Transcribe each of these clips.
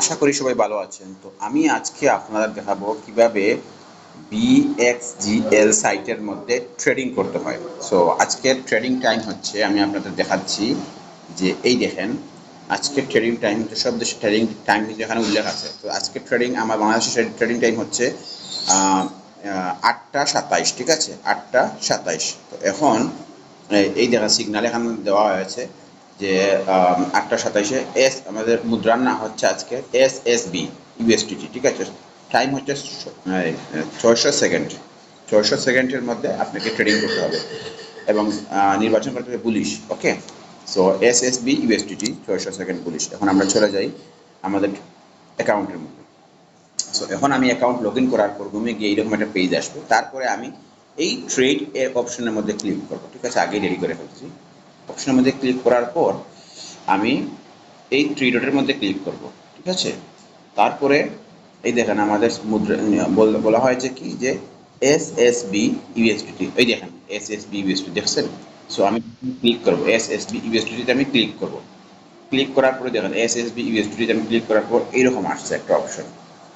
আশা করি সবাই ভালো আছেন। তো আমি আজকে আপনাদের দেখাবো কীভাবে বিএক্সজিএল সাইটের মধ্যে ট্রেডিং করতে হয়। সো আজকের ট্রেডিং টাইম হচ্ছে, আমি আপনাদের দেখাচ্ছি যে, এই দেখেন, আজকের ট্রেডিং টাইম হচ্ছে সব দেশের ট্রেডিং টাইম কিন্তু এখানে উল্লেখ আছে। তো আজকের ট্রেডিং আমার বাংলাদেশের ট্রেডিং টাইম হচ্ছে আটটা সাতাইশ, ঠিক আছে? আটটা সাতাইশ। তো এখন এই দেখা সিগনাল এখানে দেওয়া হয়েছে। যে আটটা সাতাইশে এস, আমাদের মুদ্রার নাম হচ্ছে আজকে এস এস বি ইউএসটিটি ঠিক আছে? টাইম হচ্ছে ছয়শো সেকেন্ড ছয়শো সেকেন্ডের মধ্যে আপনাকে ট্রেডিং করতে হবে এবং নির্বাচন করতে হবে bullish okay so S S B USDT ছয়শো সেকেন্ড পুলিশ এখন আমরা চলে যাই আমাদের অ্যাকাউন্টের মধ্যে। সো এখন আমি অ্যাকাউন্ট লগ ইন করার পর রুমে গিয়ে এইরকম একটা পেজ আসবে। তারপরে আমি এই ট্রেড এর অপশনের মধ্যে ক্লিক করব, ঠিক আছে? আগেই রেডি করে ফেলছি। অপশনের মধ্যে ক্লিক করার পর আমি এই থ্রি ডটের মধ্যে ক্লিক করব ঠিক আছে তারপরে এই দেখেন আমাদের মুদ্রা বল- হয়েছে কি যে এস এস বি ইউএসডিটি এই দেখেন এস এস বি ইউএসডি দেখছেন সো আমি ক্লিক করব এস এস বি ইউএসডিটিতে আমি ক্লিক করব ক্লিক করার পরে দেখেন এস এস বি ইউএসডিটিতে আমি ক্লিক করার পর এইরকম আসছে একটা অপশন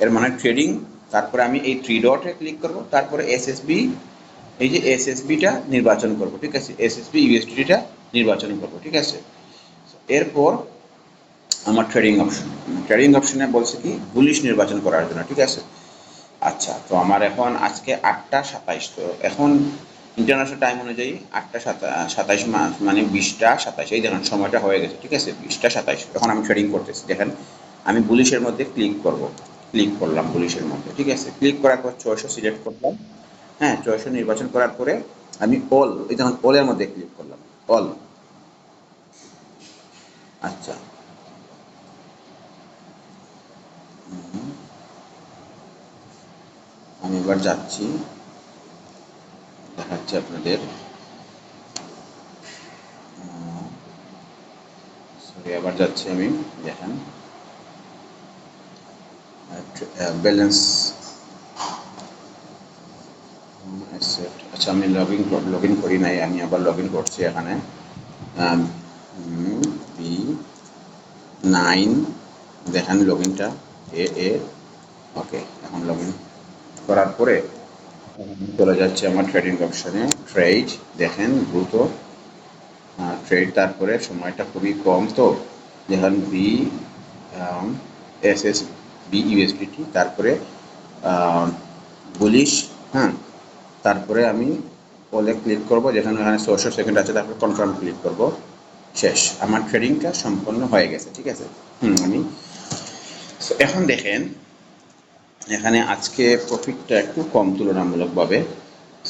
এর মানে ট্রেডিং তারপরে আমি এই থ্রি ডটে ক্লিক করব তারপরে এস এস বি এই যে এস এস বিটা নির্বাচন করব ঠিক আছে এস এস বি ইউএসডিটিটা নির্বাচন করব, ঠিক আছে? এরপর আমার ট্রেডিং অপশন ট্রেডিং অপশনে বলছে কি বুলিশ নির্বাচন করার জন্য, ঠিক আছে? আচ্ছা তো আমার এখন আজকে আটটা সাতাইশ, তো এখন ইন্টারন্যাশনাল টাইম অনুযায়ী আটটা সাতাইশ মাস মানে বিশটা সাতাইশ, এই দেখেন সময়টা হয়ে গেছে, ঠিক আছে? বিশটা সাতাইশ, এখন আমি ট্রেডিং করতেছি, দেখেন, আমি বুলিশের মধ্যে ক্লিক করব ক্লিক করলাম বুলিশের মধ্যে, ঠিক আছে? ক্লিক করার পর ছয়শো সিলেক্ট করলাম হ্যাঁ ছয়শো নির্বাচন করার পরে আমি অল এই দেখুন অলের মধ্যে ক্লিক করলাম অল আচ্ছা। আমি এবার যাচ্ছি। দেখাচ্ছি আপনাদের। সরি আবার যাচ্ছি আমি। দেখেন। ব্যালেন্স আচ্ছা আমি লগ ইন লগ ইন করি নাই, আমি আবার লগ ইন করছি এখানে। বি নাইন, দেখেন লগ ইনটা এ এ ওকে এখন লগ ইন করার পরে চলে যাচ্ছে আমার ট্রেডিং অপশনে ট্রেড দেখেন দ্রুত ট্রেড তারপরে সময়টা খুবই কম তো দেখেন B S S B USDT তারপরে বুলিশ হ্যাঁ তারপরে আমি বলে ক্লিক করব, যেখানে এখানে ছশো সেকেন্ড আছে, তারপরে কনফার্ম ক্লিক করব। শেষ। আমার ট্রেডিংটা সম্পন্ন হয়ে গেছে, ঠিক আছে? হুম, আমি এখন দেখেন, এখানে আজকে প্রফিটটা একটু কম তুলনামূলকভাবে।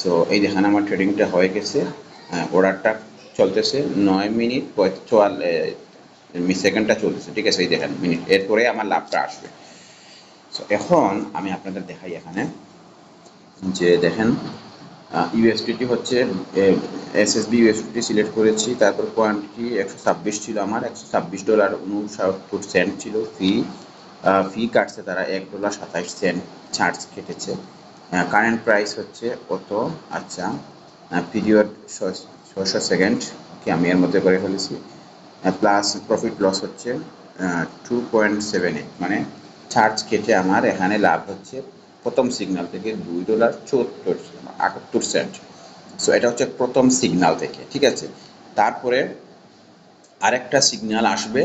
সো এই দেখেন আমার ট্রেডিংটা হয়ে গেছে। অর্ডারটা চলতেছে নয় মিনিট চুয়াল্লিশ সেকেন্ডটা চলতেছে, ঠিক আছে? এই দেখেন, মিনিট। এরপরে আমার লাভটা আসবে। সো এখন আমি আপনাদের দেখাই এখানে যে দেখেন ইউএসডিটি হচ্ছে S S SSB USDT select করেছি। তারপর কোয়ান্টিটি একশো ছাব্বিশ ছিল আমার, একশো ছাব্বিশ ডলার উনসত্তর সেন্ট ছিল ফি ফি কাটছে তারা এক ডলার সাতাইশ সেন্ট চার্জ কেটেছে। কারেন্ট প্রাইস হচ্ছে কত? আচ্ছা পিরিয়ড ছশো সেকেন্ড কি আমি এর মধ্যে করে ফেলেছি। প্লাস প্রফিট লস হচ্ছে টু পয়েন্ট সেভেন এইট মানে চার্জ কেটে আমার, এখানে লাভ হচ্ছে প্রথম সিগন্যাল থেকে দুই ডলার চুয়াত্তর আটাত্তর সেন্ট সো এটা হচ্ছে প্রথম সিগন্যাল থেকে, ঠিক আছে? তারপরে আরেকটা সিগন্যাল আসবে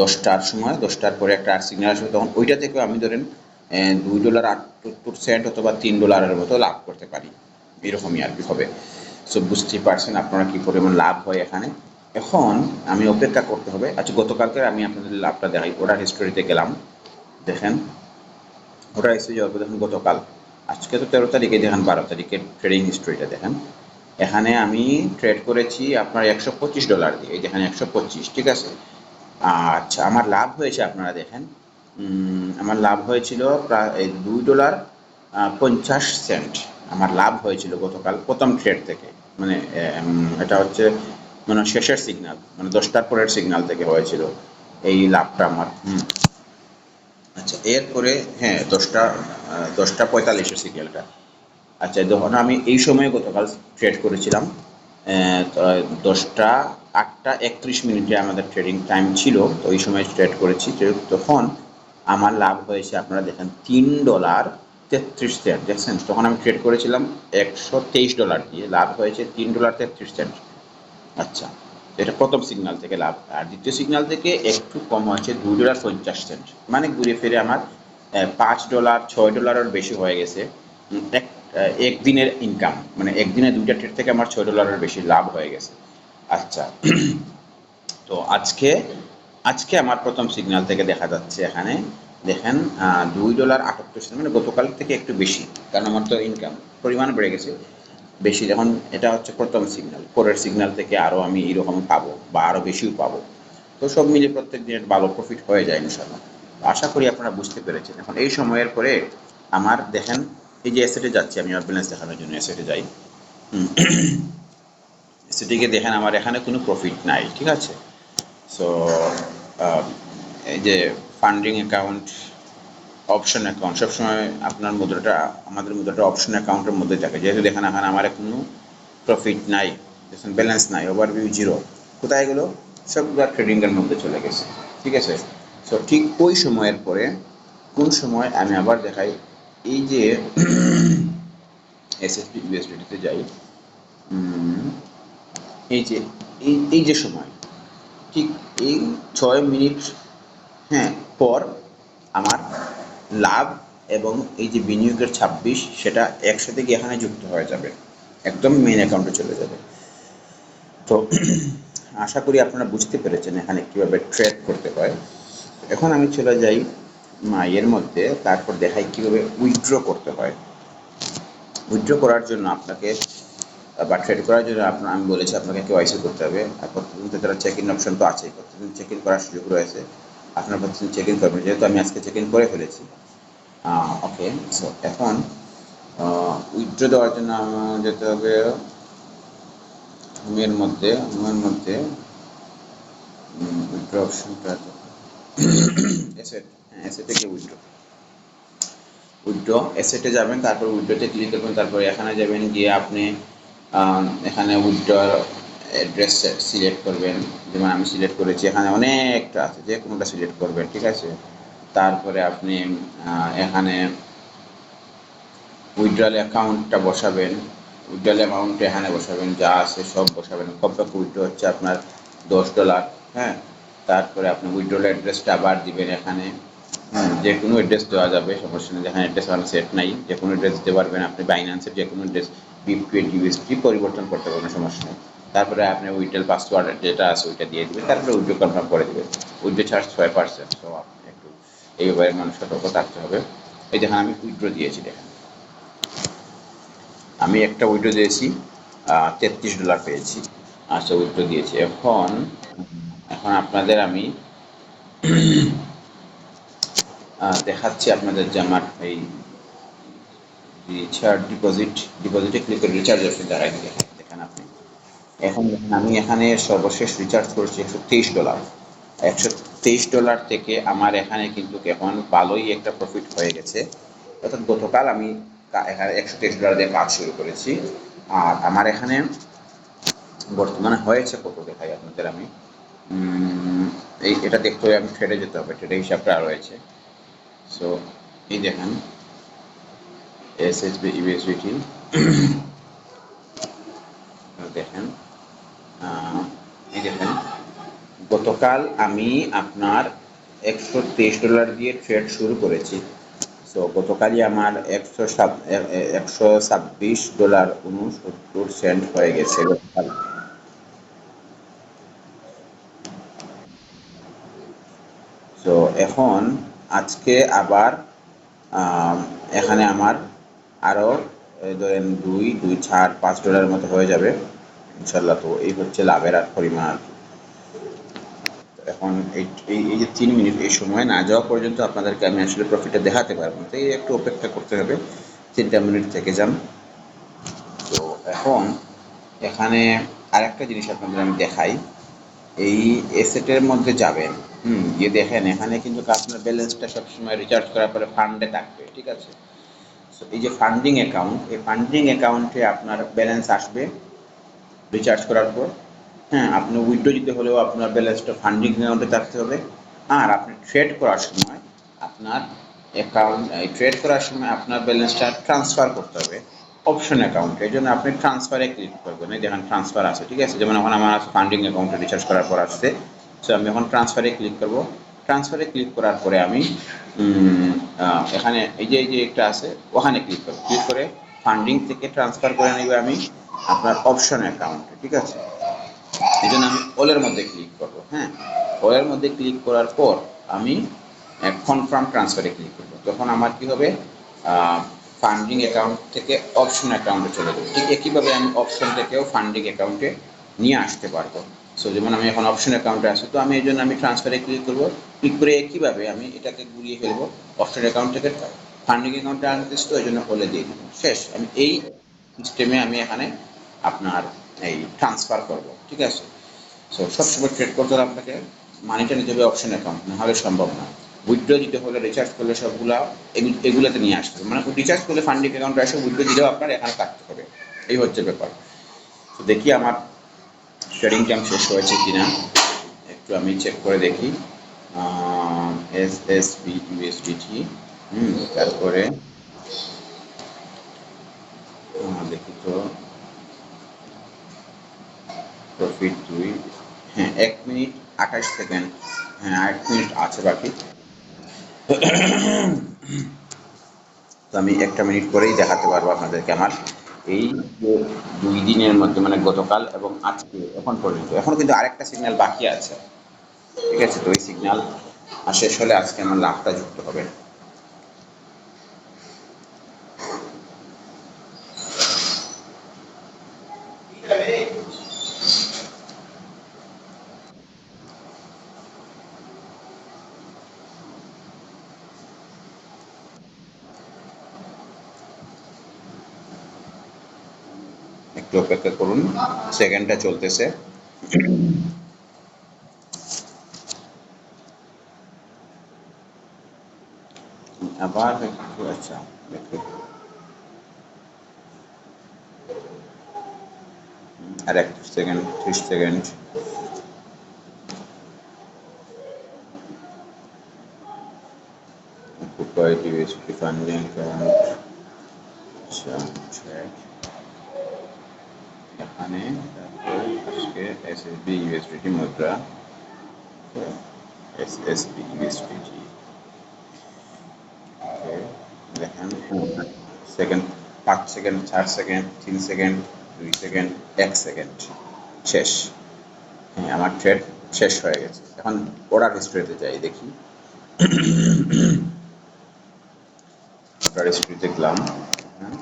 দশটার সময়, দশটার পরে একটা আর সিগন্যাল আসবে, তখন ওইটা থেকেও আমি ধরেন দুই ডলার আটাত্তর সেন্ট অথবা তিন ডলারের মতো লাভ করতে পারি। এরকমই আর কি হবে। সো বুঝতেই পারছেন আপনারা কী পরিমাণ লাভ হয় এখানে। এখন আমি অপেক্ষা করতে হবে। আচ্ছা গতকালকে আমি আপনাদের লাভটা দেখাই। অর্ডার হিস্টোরিতে গেলাম। দেখেন। ওটা যাওয়ার পর দেখেন গতকাল, আজকে তো তেরো তারিখে দেখেন, বারো তারিখে ট্রেডিং হিস্ট্রিটা দেখেন। এখানে আমি ট্রেড করেছি আপনার একশো পঁচিশ ডলার দিয়ে, এই দেখেন একশো পঁচিশ, ঠিক আছে? আচ্ছা আমার লাভ হয়েছে আপনারা দেখেন আমার লাভ হয়েছিল প্রায় দুই ডলার পঞ্চাশ সেন্ট আমার লাভ হয়েছিল গতকাল প্রথম ট্রেড থেকে। মানে এটা হচ্ছে মানে শেষের সিগনাল মানে দশটার পরের সিগনাল থেকে হয়েছিল এই লাভটা আমার। হুম। আচ্ছা এরপরে হ্যাঁ দশটা দশটা পঁয়তাল্লিশের সিরিয়ালটা আচ্ছা যখন আমি এই সময়ে গতকাল ট্রেড করেছিলাম। দশটা, আটটা, একত্রিশ মিনিটে আমাদের ট্রেডিং টাইম ছিল, তো ওই সময় ট্রেড করেছি। তখন আমার লাভ হয়েছে, আপনারা দেখেন, তিন ডলার তেত্রিশ সেন্ট দেখছেন? তখন আমি ট্রেড করেছিলাম একশো তেইশ ডলার দিয়ে, লাভ হয়েছে তিন ডলার তেত্রিশ সেন্ট আচ্ছা এটা প্রথম সিগনাল থেকে লাভ। আর দ্বিতীয় সিগনাল থেকে একটু কম হয়েছে দুই ডলার পঞ্চাশ সেন্ট মানে ঘুরে ফিরে আমার পাঁচ ডলার ছয় ডলারের বেশি হয়ে গেছে। এক একদিনের ইনকাম মানে একদিনে দুইটা ট্রেড থেকে আমার ছয় ডলারের বেশি লাভ হয়ে গেছে। আচ্ছা। তো আজকে আজকে আমার প্রথম সিগনাল থেকে দেখা যাচ্ছে এখানে। দেখেন দুই ডলার আটাত্তর সেন্ট মানে গতকাল থেকে একটু বেশি, কারণ আমার তো ইনকাম পরিমাণ বেড়ে গেছে। বেশি যখন এটা হচ্ছে প্রথম সিগনাল পরের সিগন্যাল থেকে আরও আমি এরকম পাবো বা আরও বেশিও পাবো। তো সব মিলে প্রত্যেক দিনের ভালো প্রফিট হয়ে যায় ইনশাল্লাহ আশা করি আপনারা বুঝতে পেরেছেন। এখন এই সময়ের পরে আমার দেখেন, এই যে অ্যাসেটে যাচ্ছি, আমি আমার ব্যালেন্স দেখানোর জন্য অ্যাসেটে যাই। সেটিকে দেখেন আমার এখানে কোনো প্রফিট নাই, ঠিক আছে? সো এই যে ফান্ডিং অ্যাকাউন্ট অপশন অ্যাকাউন্ট সবসময় আপনার মুদ্রাটা, আমাদের মুদ্রাটা অপশন অ্যাকাউন্টের মধ্যে থাকে। যেহেতু দেখেন, এখানে আমার কোনো প্রফিট নাই, দেখুন ব্যালেন্স নাই ওভারভিউ জিরো কোথায় গেলো সবগুলো ট্রেডিংয়ের মধ্যে চলে গেছে, ঠিক আছে? সো ঠিক ওই সময়ের পরে, কোন সময় আমি আবার দেখাই, এই যে এসএসপি ইউএসডিতে যাই এই যে, এই এই যে সময়, ঠিক এই ছয় মিনিট হ্যাঁ পর আমার লাভ এবং এই যে বিনিয়োগের ছাব্বিশ, সেটা একসাথে গিয়ে এখানে যুক্ত হয়ে যাবে। একদম মেন অ্যাকাউন্টে চলে যাবে। তো আশা করি আপনারা বুঝতে পেরেছেন এখানে কীভাবে ট্রেড করতে হয়। এখন আমি চলে যাই মাইয়ের মধ্যে, তারপর দেখাই কীভাবে উইথড্র করতে হয়। উইথড্র করার জন্য আপনাকে, বা ট্রেড করার জন্য আপনার আমি বলেছি আপনাকে কেওয়াইসি করতে হবে। আর প্রতিদিন তো তারা চেক ইন অপশন তো আছেই। প্রতিদিন চেক ইন করার সুযোগ রয়েছে। আপনার প্রতিদিন চেক ইন করবেন, যেহেতু আমি আজকে চেক ইন করে ফেলেছি। ওকে সো এখন উইথড্র দেওয়ার জন্য আমার যেতে হবে হোমের মধ্যে হোমের মধ্যে উইথড্র অপশনটা অ্যাসেট হ্যাঁ অ্যাসেটে গিয়ে উইথড্র উইথড্র অ্যাসেটে যাবেন, তারপর উইথড্রতে ক্লিক করবেন, তারপর এখানে যাবেন, গিয়ে আপনি এখানে উইথড্র অ্যাড্রেস সিলেক্ট করবেন। যেমন আমি সিলেক্ট করেছি এখানে অনেকটা আছে যে কোনোটা সিলেক্ট করবেন ঠিক আছে? তারপরে আপনি এখানে উইথড্রল অ্যাকাউন্টটা বসাবেন। উইথড্রল অ্যামাউন্ট এখানে বসাবেন যা আছে সব বসাবেন। কবে উইথড্র হচ্ছে আপনার দশ ডলার হ্যাঁ? তারপরে আপনি উইথড্রল অ্যাড্রেসটা আবার দিবেন এখানে। হুম, যে কোনো অ্যাড্রেস দেওয়া যাবে সমস্যা নেই। যেখানে অ্যাড্রেস আমার সেট নাই যে কোনো অ্যাড্রেস দিতে পারবেন আপনি। বাইন্যান্সের যে কোনো অ্যাড্রেস বিপ টোয়েন্টি ইউএসডি পরিবর্তন করতে পারবেন সমস্যা নেই। তারপরে আপনি উইটেল পাসওয়ার্ড যেটা আছে ওইটা দিয়ে দিবেন, তারপরে উইড্রো কনফার্ম করে দিবেন। উইড্রো চার্জ ছয় পার্সেন্ট সো আপনি একটু এই ব্যাপারে মানুষ সতর্ক থাকতে হবে। এই দেখেন আমি উইড্রো দিয়েছি, দেখেন। আমি একটা উইড্রো দিয়েছি তেত্রিশ ডলার পেয়েছি। আচ্ছা উইড্রো দিয়েছি। এখন এখন আপনাদের আমি দেখাচ্ছি আপনাদের যে আমার এই রিচার্জ ডিপোজিট ডিপোজিটে ক্লিক করে রিচার্জ অপশন দেখাই দেখেন এখন আমি এখানে সর্বশেষ রিচার্জ করেছি একশো তেইশ ডলার একশো তেইশ ডলার থেকে আমার এখানে কিন্তু এখন ভালোই একটা প্রফিট হয়ে গেছে। অর্থাৎ গতকাল আমি এখানে একশো তেইশ ডলার দিয়ে কাজ শুরু করেছি। আর আমার এখানে বর্তমানে হয়েছে কত দেখাই আপনাদের আমি। এই এটা দেখতে হবে আমি ট্রেডে যেতে হবে ট্রেডে হিসাবটা রয়েছে। সো এই দেখেন এস এস বি ইউএসবিটি দেখেন আহ, এই দেখেন গতকাল আমি আপনার একশো তেইশ ডলার দিয়ে ট্রেড শুরু করেছি। সো গতকালই আমার একশো একশো ছাব্বিশ ডলার উনসত্তর সেন্ট হয়ে গেছে গতকাল। তো এখন আজকে আবার এখানে আমার আরও ধরেন দুই দুই চার, পাঁচ ডলারের মতো হয়ে যাবে। ইনশাল্লাহ তো এই হচ্ছে লাভের আর পরিমাণ এখন এই এই যে তিন মিনিট, এই সময় না যাওয়া পর্যন্ত আপনাদেরকে আমি আসলে প্রফিটটা দেখাতে পারব তো এই একটু অপেক্ষা করতে হবে। তিনটা মিনিট থেকে যান। তো এখন এখানে আরেকটা জিনিস আপনাদের আমি দেখাই। এই এসেটের মধ্যে যাবেন, হুম, গিয়ে দেখেন, এখানে কিন্তু আপনার ব্যালেন্সটা সবসময় রিচার্জ করার পরে ফান্ডে থাকবে, ঠিক আছে? এই যে ফান্ডিং অ্যাকাউন্ট এই ফান্ডিং অ্যাকাউন্টে আপনার ব্যালেন্স আসবে রিচার্জ করার পর। হ্যাঁ আপনি উইথড্র দিতে হলেও আপনার ব্যালেন্সটা ফান্ডিং অ্যাকাউন্টে থাকতে হবে। আর আপনি ট্রেড করার সময় আপনার অ্যাকাউন্ট ট্রেড করার সময় আপনার ব্যালেন্সটা ট্রান্সফার করতে হবে অপশন অ্যাকাউন্টে এই জন্য আপনি ট্রান্সফারে ক্লিক করবেন। এই দেখেন ট্রান্সফার আছে, ঠিক আছে? যেমন এখন আমার ফান্ডিং অ্যাকাউন্টে রিচার্জ করার পর আসছে। সো আমি এখন ট্রান্সফারে ক্লিক করব। ট্রান্সফারে ক্লিক করার পরে আমি এখানে এই যে এই যে একটা আছে, ওখানে ক্লিক করব। ক্লিক করে ফান্ডিং থেকে ট্রান্সফার করে নেবে আমি আপনার অপশন অ্যাকাউন্টে ঠিক আছে? এই জন্য আমি অলের মধ্যে ক্লিক করব হ্যাঁ? অলের মধ্যে ক্লিক করার পর আমি কনফার্ম ট্রান্সফারে ক্লিক করব। তখন আমার কি হবে? ফান্ডিং অ্যাকাউন্ট থেকে অপশন অ্যাকাউন্টে চলে যাবে। ঠিক একইভাবে আমি অপশন থেকেও ফান্ডিং অ্যাকাউন্টে নিয়ে আসতে পারব। সো যেমন আমি এখন অপশন অ্যাকাউন্টে আছি, তো আমি এই জন্য আমি ট্রান্সফারে ক্লিক করব। ক্লিক করে একইভাবে আমি এটাকে ঘুরিয়ে ফেলব অপশন অ্যাকাউন্ট থেকে ফান্ডিং অ্যাকাউন্টে আনতেছি তো এই জন্য বলে দিয়ে দিব শেষ, আমি এই সিস্টেমে আমি এখানে আপনার এই ট্রান্সফার করব। ঠিক আছে? সো সবসময় ট্রেড করতে হলে আপনাকে মানিটা নিতে হবে অপশন অ্যাকাউন্ট না হলে সম্ভব না। উইথড্র দিতে হলে রিচার্জ করলে সবগুলা এগুলোতে নিয়ে আসতে হবে। মানে রিচার্জ করলে ফান্ডিং অ্যাকাউন্টে এসে উইথড্র দিলেও আপনার এখানে কাটতে হবে। এই হচ্ছে ব্যাপার। তো দেখি আমার ট্রেডিং টাইম শেষ হয়েছে কিনা। একটু আমি চেক করে দেখি। এস এস বি ইউএসডিটি হুম, তারপরে দেখি তো। প্রফিট দুই। হ্যাঁ এক মিনিট আঠাশ সেকেন্ড। হ্যাঁ এক মিনিট আছে বাকি। তো আমি একটা মিনিট পরেই দেখাতে পারব আপনাদেরকে আমার। এই যে দুই দিনের মধ্যে মানে গতকাল এবং আজকে, এখন পর্যন্ত। এখন কিন্তু আরেকটা সিগন্যাল বাকি আছে। ঠিক আছে? তো ওই সিগন্যাল আর শেষ হলে আজকে আমার লাভটা যুক্ত হবে একটু অপেক্ষা করুন। সেকেন্ডটা চলতেছে। আবার একটু আচ্ছা আর এক সেকেন্ড, ত্রিশ সেকেন্ড। কোয়ালিটি বেসিকলি ফান্ডিং আচ্ছা check. এখানে তারপর আজকে এসএসবি ইউএসডিটি মুদ্রা। এসএসবি ইউএসডিটি দেখেন। সেকেন্ড পাঁচ সেকেন্ড চার সেকেন্ড তিন সেকেন্ড দুই সেকেন্ড এক সেকেন্ড শেষ। হ্যাঁ আমার ট্রেড শেষ হয়ে গেছে। এখন অর্ডার হিস্ট্রিতে যাই, দেখি। অর্ডার হিস্ট্রিতে গেলাম। হ্যাঁ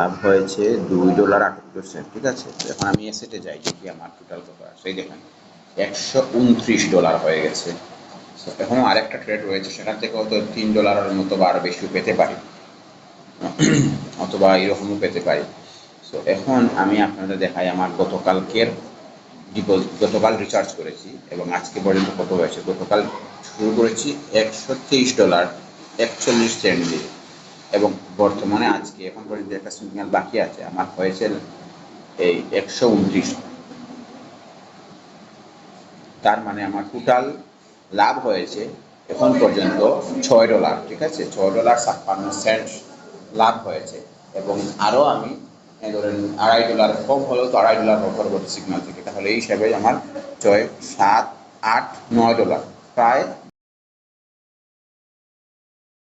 লাভ হয়েছে দুই ডলার আটাত্তর সেন্ট, ঠিক আছে? এখন আমি এসেটে যাই, দেখি আমার টোটাল কত আসে এই দেখেন, একশো উনত্রিশ ডলার হয়ে গেছে। এখনও আরেকটা ট্রেড রয়েছে, সেখান থেকে হয়তো তিন ডলারের মতো বা আরও বেশিও পেতে পারি। অথবা এরকমও পেতে পারি। সো এখন আমি আপনাদের দেখাই আমার গতকালকের ডিপোজিট গতকাল রিচার্জ করেছি এবং আজকে পর্যন্ত কত হয়েছে? গতকাল শুরু করেছি একশো তেইশ ডলার একচল্লিশ সেন্ট দিয়ে। এবং বর্তমানে আজকে এখন পর্যন্ত একটা সিগন্যাল বাকি আছে, আমার হয়েছে এই একশো উনত্রিশ। তার মানে আমার টোটাল লাভ হয়েছে এখন পর্যন্ত ছয় ডলার, ঠিক আছে? ছয় ডলার ছাপ্পান্ন সেন্ট লাভ হয়েছে এবং আরও আমি ধরেন আড়াই ডলার কম হলেও তো আড়াই ডলার পরবর্তী সিগন্যাল থেকে, তাহলে এই হিসাবে আমার ছয়, সাত, আট, নয় ডলার। প্রায়